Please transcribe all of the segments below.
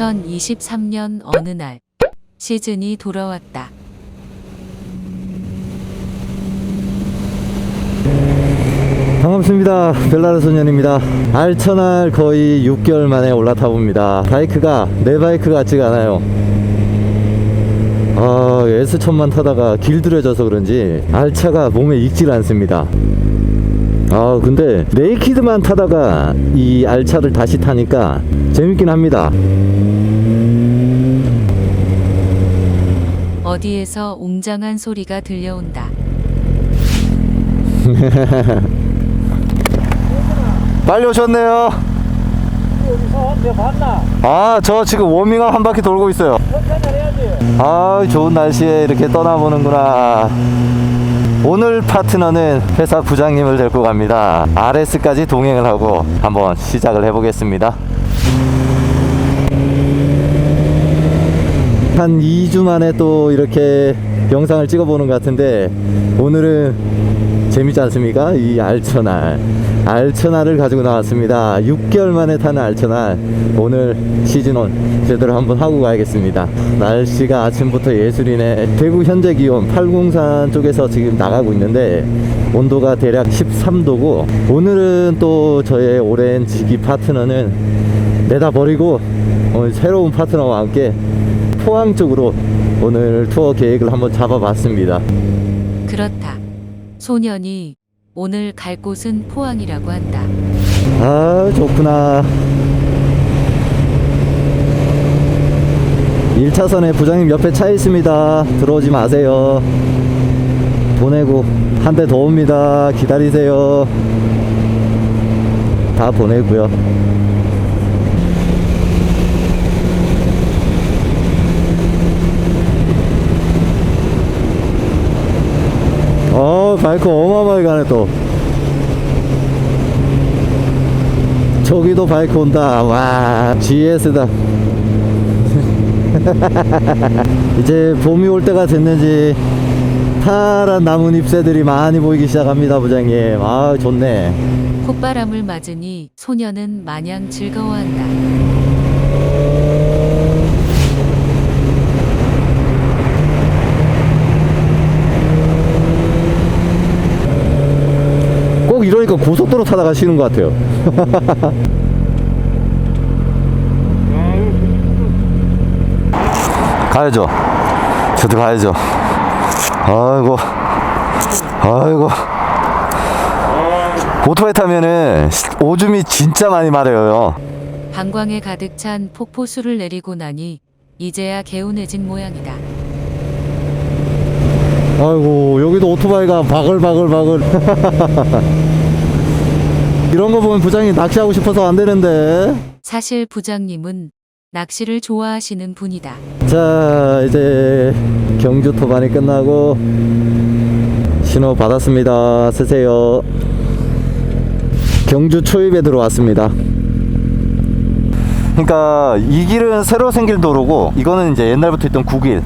2023년 어느 날 시즌이 돌아왔다. 반갑습니다. 벨라르 소년입니다. 알천알 거의 6개월 만에 올라타 봅니다. 바이크가 내 바이크 같지가 않아요. 아, S천만 타다가 길들여져서 그런지 알차가 몸에 익질 않습니다. 아, 근데 네이키드만 타다가 이 알차를 다시 타니까 재밌긴 합니다. 어디에서 웅장한 소리가 들려온다. 빨리 오셨네요. 봤나? 아, 저 지금 워밍업 한 바퀴 돌고 있어요. 아 좋은 날씨에 이렇게 떠나보는구나 오늘 파트너는 회사 부장님을 데리고 갑니다 RS까지 동행을 하고 한번 시작을 해보겠습니다 한 2주 만에 또 이렇게 영상을 찍어보는 것 같은데 오늘은 재밌지 않습니까? 이 알천알. 알천알을 가지고 나왔습니다. 6개월 만에 타는 알천알. 오늘 시즌1 제대로 한번 하고 가야겠습니다. 날씨가 아침부터 예술이네. 대구 현재 기온 팔공산 쪽에서 지금 나가고 있는데 온도가 대략 13도고 오늘은 또 저의 오랜 지기 파트너는 내다 버리고 오늘 새로운 파트너와 함께 포항 쪽으로 오늘 투어 계획을 한번 잡아봤습니다. 그렇다. 소년이 오늘 갈 곳은 포항이라고 한다. 아 좋구나. 1차선에 부장님 옆에 차 있습니다. 들어오지 마세요. 보내고 한 대 더 옵니다. 기다리세요. 다 보내고요 어 바이크 어마어마하게 가네 또 저기도 바이크 온다. 와, GS다. 이제 봄이 올 때가 됐는지 파란 나뭇잎 새들이 많이 보이기 시작합니다, 부장님. 아, 좋네. 콧바람을 맞으니 소년은 마냥 즐거워한다. 꼭 이러니까 고속도로 타다가 쉬는 것 같아요. 가야죠. 저도 가야죠. 아이고, 아이고. 오토바이 타면은 오줌이 진짜 많이 마려요. 방광에 가득 찬 폭포수를 내리고 나니 이제야 개운해진 모양이다. 아이고 여기도 오토바이가 바글바글바글 이런 거 보면 부장님 낚시하고 싶어서 안 되는데. 사실 부장님은 낚시를 좋아하시는 분이다. 자 이제 경주 토반이 끝나고 신호 받았습니다. 쓰세요. 경주 초입에 들어왔습니다. 그러니까 이 길은 새로 생길 도로고 이거는 이제 옛날부터 있던 구길.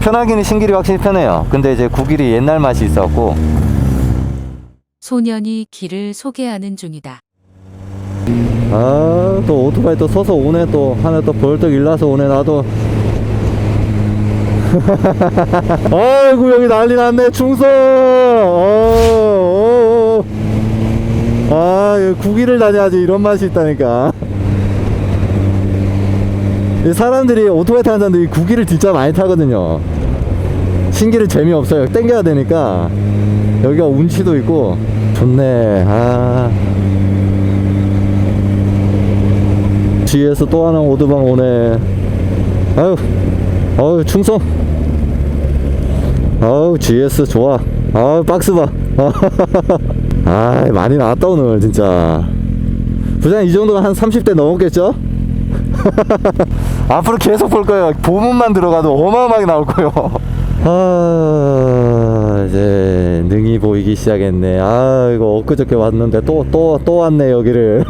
편하기는 신길이 확실히 편해요. 근데 이제 구길이 옛날 맛이 있었고 소년이 길을 소개하는 중이다. 아, 또 오토바이 또 서서 오네 또 하나 또 벌떡 일나서 오네 나도. 아이고 여기 난리 났네 충성. 어, 어, 어. 아, 구기를 다녀야지 이런 맛이 있다니까. 이 사람들이 오토바이 타는 사람들이 구기를 진짜 많이 타거든요. 신기를 재미없어요. 땡겨야 되니까. 여기가 운치도 있고 좋네. 아. 뒤에서 또 하나 오드방 오네. 아유, 아유, 충성. 아유, GS 좋아. 아유, 박스 봐. 아, 많이 나왔다, 오늘, 진짜. 부장 이 정도가 한 30대 넘었겠죠? 앞으로 계속 볼 거예요. 보문만 들어가도 어마어마하게 나올 거예요. 아, 이제 능이 보이기 시작했네. 아, 이거 엊그저께 왔는데 또, 또, 또 왔네, 여기를.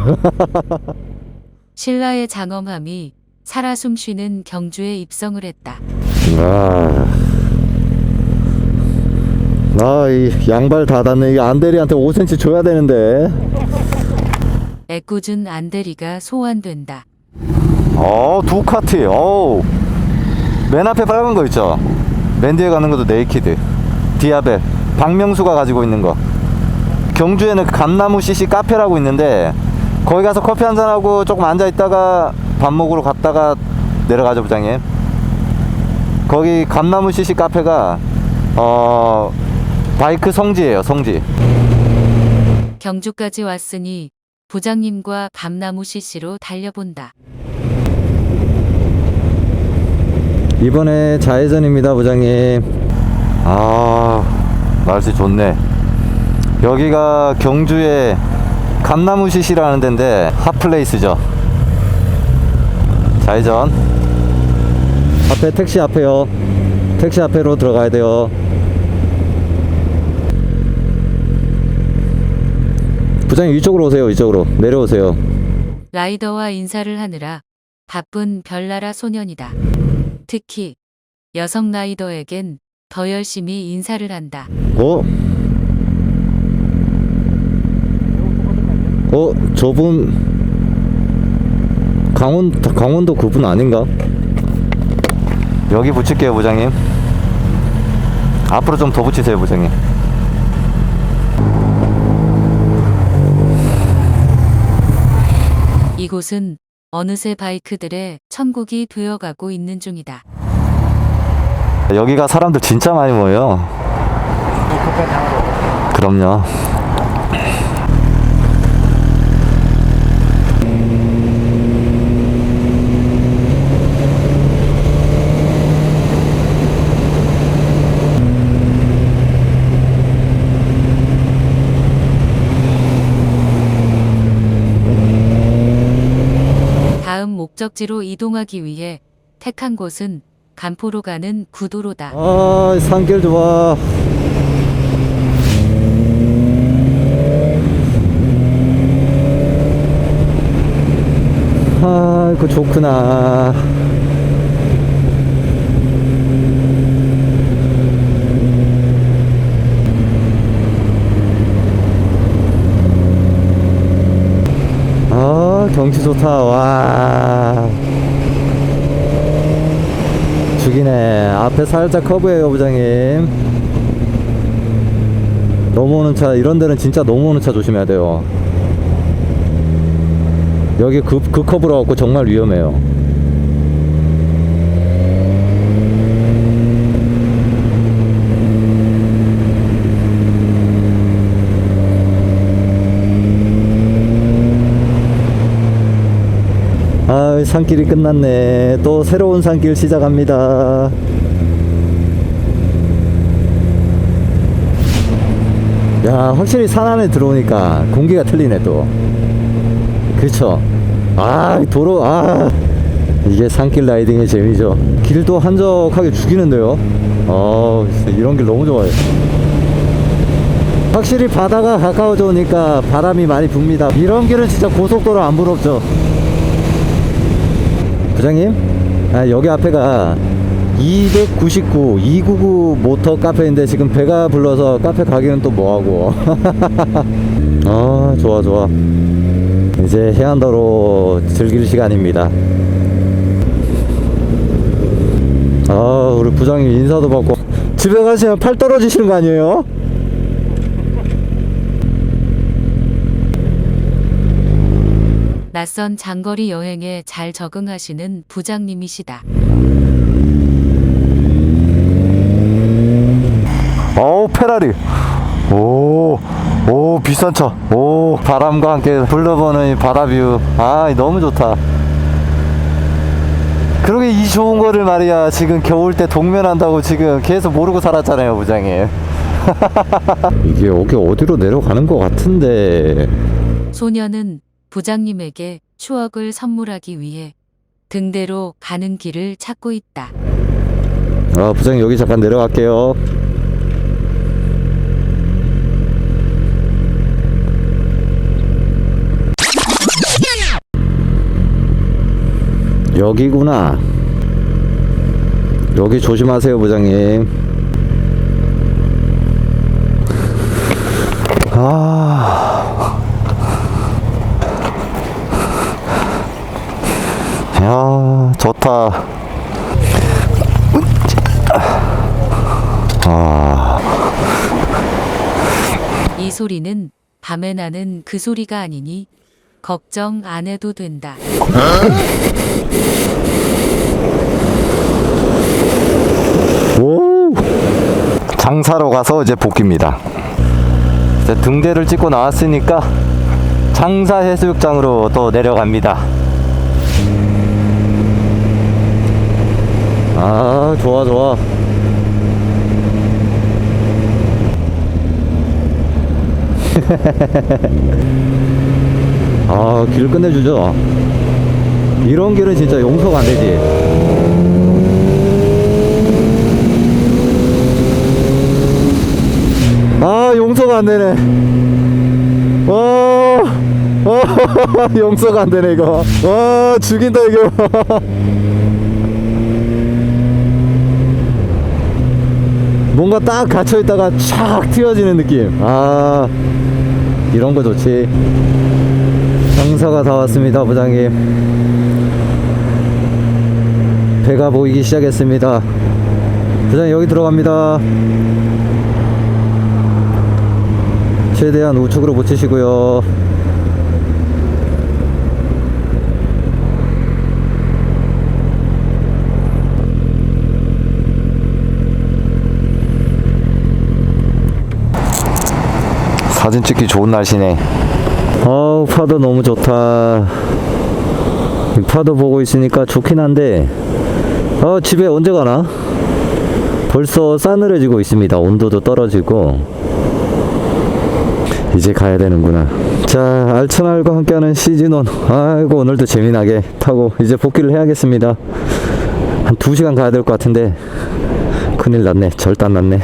신라의 장엄함이 살아 숨쉬는 경주에 입성을 했다. 아, 아, 이 양발 다 닿네. 이 안대리한테 5cm 줘야 되는데. 애꿎은 안대리가 소환된다. 어 두카티 어우 맨 앞에 빨간 거 있죠 맨 뒤에 가는 것도 네이키드 디아벨 박명수가 가지고 있는 거. 경주에는 그 감나무 CC 카페라고 있는데 거기 가서 커피 한잔하고 조금 앉아 있다가 밥 먹으러 갔다가 내려가죠 부장님. 거기 감나무 CC 카페가 어 바이크 성지예요 성지. 경주까지 왔으니 부장님과 감나무 CC로 달려본다. 이번에 좌회전입니다 부장님. 아 날씨 좋네. 여기가 경주의 감나무 시시라는 데인데 핫플레이스죠. 좌회전. 앞에 택시 앞에요. 택시 앞에로 들어가야 돼요. 부장님 이쪽으로 오세요 이쪽으로. 내려오세요. 라이더와 인사를 하느라 바쁜 별나라 소년이다. 특히 여성 라이더에겐 더 열심히 인사를 한다. 어? 어, 저분 강원 강원도 그분 아닌가? 여기 붙일게요, 부장님. 앞으로 좀 더 붙이세요, 부장님. 이곳은 어느새 바이크들의 천국이 되어가고 있는 중이다. 여기가 사람들 진짜 많이 모여요. 그럼요. 다음 목적지로 이동하기 위해 택한 곳은 간포로 가는 구도로다. 아, 산길 좋아. 아, 이거 좋구나. 아, 경치 좋다. 와. 죽이네. 앞에 살짝 커브예요, 부장님. 넘어오는 차, 이런 데는 진짜 넘어오는 차 조심해야 돼요. 여기 그, 그 커브라 갖고 정말 위험해요. 아, 산길이 끝났네. 또 새로운 산길 시작합니다. 야, 확실히 산 안에 들어오니까 공기가 틀리네, 또. 그쵸? 아, 도로, 아. 이게 산길 라이딩의 재미죠. 길도 한적하게 죽이는데요. 어, 이런 길 너무 좋아요. 확실히 바다가 가까워져 오니까 바람이 많이 붑니다. 이런 길은 진짜 고속도로 안 부럽죠. 부장님, 아, 여기 앞에가 299, 299 모터 카페인데 지금 배가 불러서 카페 가기는 또 뭐하고. 아, 좋아, 좋아. 이제 해안도로 즐길 시간입니다. 아, 우리 부장님 인사도 받고. 집에 가시면 팔 떨어지시는 거 아니에요? 낯선 장거리 여행에 잘 적응하시는 부장님이시다. 어우 페라리 오, 오 비싼 차. 오 바람과 함께 불러보는 이 바다뷰. 아 너무 좋다. 그러게 이 좋은 거를 말이야 지금 겨울 때 동면한다고 지금 계속 모르고 살았잖아요 부장님. 이게 여기 어디로 내려가는 것 같은데. 소녀는 부장님에게 추억을 선물하기 위해 등대로 가는 길을 찾고 있다. 아 부장님 여기 잠깐 내려갈게요. 여기구나. 여기 조심하세요, 부장님. 소리는 밤에 나는 그 소리가 아니니 걱정 안 해도 된다. 오. 장사로 가서 이제 복귀입니다. 이제 등대를 찍고 나왔으니까 장사 해수욕장으로 또 내려갑니다. 아, 좋아, 좋아. 아, 길 끝내주죠. 이런 길은 진짜 용서가 안 되지. 아 용서가 안 되네. 와, 와 용서가 안 되네 이거. 와 죽인다 이거. 뭔가 딱 갇혀 있다가 촥 튀어지는 느낌. 아 이런 거 좋지. 장사가 다 왔습니다 부장님. 배가 보이기 시작했습니다. 부장님 여기 들어갑니다. 최대한 우측으로 붙이시고요. 사진 찍기 좋은 날씨네. 어우, 파도 너무 좋다. 이 파도 보고 있으니까 좋긴 한데, 어, 집에 언제 가나? 벌써 싸늘해지고 있습니다. 온도도 떨어지고. 이제 가야 되는구나. 자, 알천알과 함께하는 시즌1. 아이고, 오늘도 재미나게 타고 이제 복귀를 해야겠습니다. 한 2시간 가야 될 것 같은데, 큰일 났네. 절단 났네.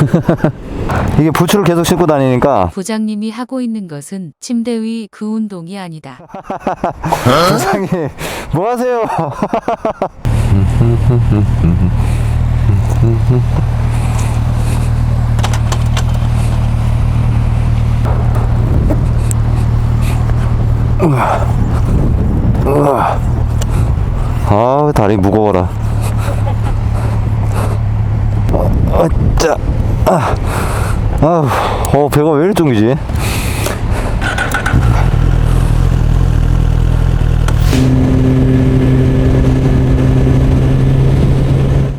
이게 부츠를 계속 신고 다니니까 부장님이 하고 있는 것은 침대 위 그 운동이 아니다. 부장님 뭐 하세요? 아 다리 무거워라. 아, 자, 아, 아, 어 배가 왜 이렇게 쫑기지?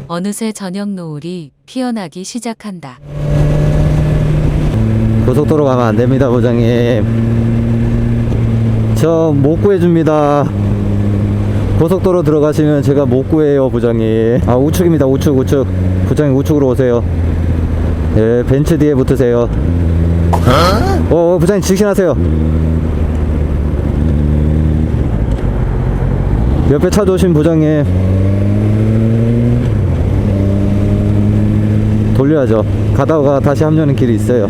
어느새 저녁 노을이 피어나기 시작한다. 고속도로 가면 안 됩니다, 부장님. 저 못 구해줍니다. 고속도로 들어가시면 제가 못 구해요, 부장님. 아, 우측입니다, 우측, 우측. 부장님 우측으로 오세요. 예, 벤츠 뒤에 붙으세요. 어, 어 부장님 직진하세요. 옆에 차 조심, 부장님. 돌려야죠. 가다가 다시 합류하는 길이 있어요.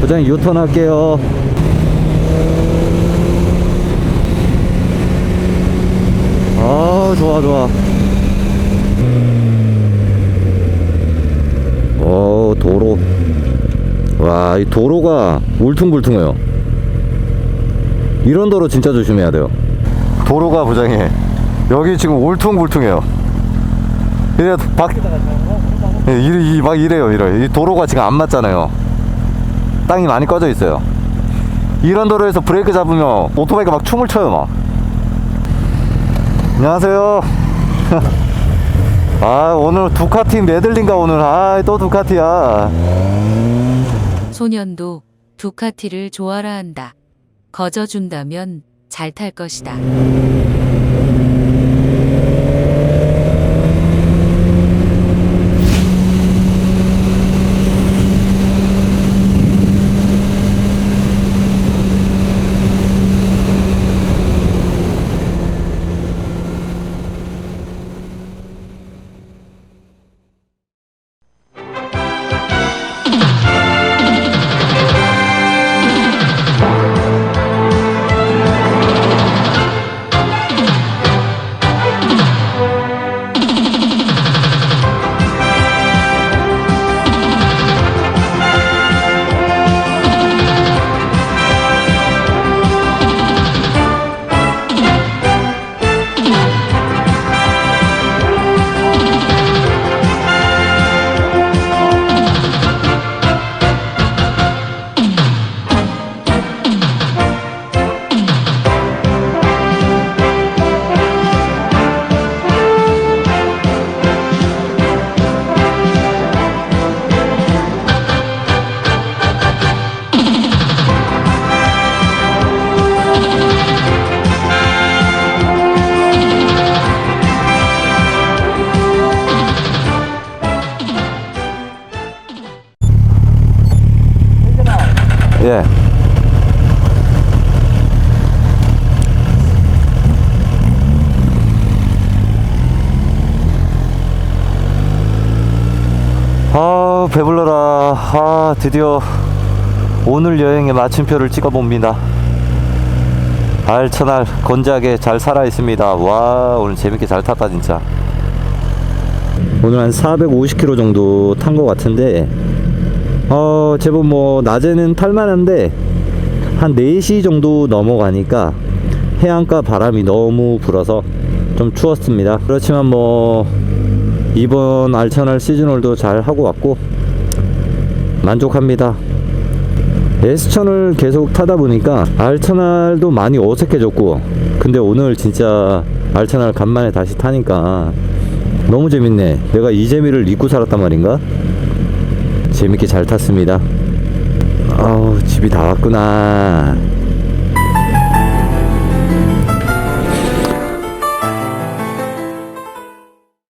부장님 유턴 할게요. 아 좋아 좋아. 어 도로. 와 이 도로가 울퉁불퉁해요. 이런 도로 진짜 조심해야 돼요. 도로가 부장님 여기 지금 울퉁불퉁해요. 이래 박 예, 이, 이, 막 이래요, 이래. 이 도로가 지금 안 맞잖아요. 땅이 많이 꺼져 있어요. 이런 도로에서 브레이크 잡으면 오토바이가 막 춤을 춰요, 막. 안녕하세요. 아, 오늘 두카티 메들린가, 오늘. 아, 또 두카티야. 소년도 두카티를 좋아라 한다. 거저 준다면 잘 탈 것이다. 배불러라. 아, 드디어 오늘 여행의 마침표를 찍어봅니다. 알천알 건재하게 잘 살아 있습니다. 와, 오늘 재밌게 잘 탔다, 진짜. 오늘 한 450km 정도 탄 것 같은데, 어, 제법 뭐, 낮에는 탈만한데, 한 4시 정도 넘어가니까 해안가 바람이 너무 불어서 좀 추웠습니다. 그렇지만 뭐, 이번 알천알 시즌홀도 잘 하고 왔고, 만족합니다. S천을 계속 타다 보니까 알천알도 많이 어색해졌고 근데 오늘 진짜 알천알 간만에 다시 타니까 너무 재밌네. 내가 이 재미를 잊고 살았단 말인가? 재밌게 잘 탔습니다. 아우 집이 다 왔구나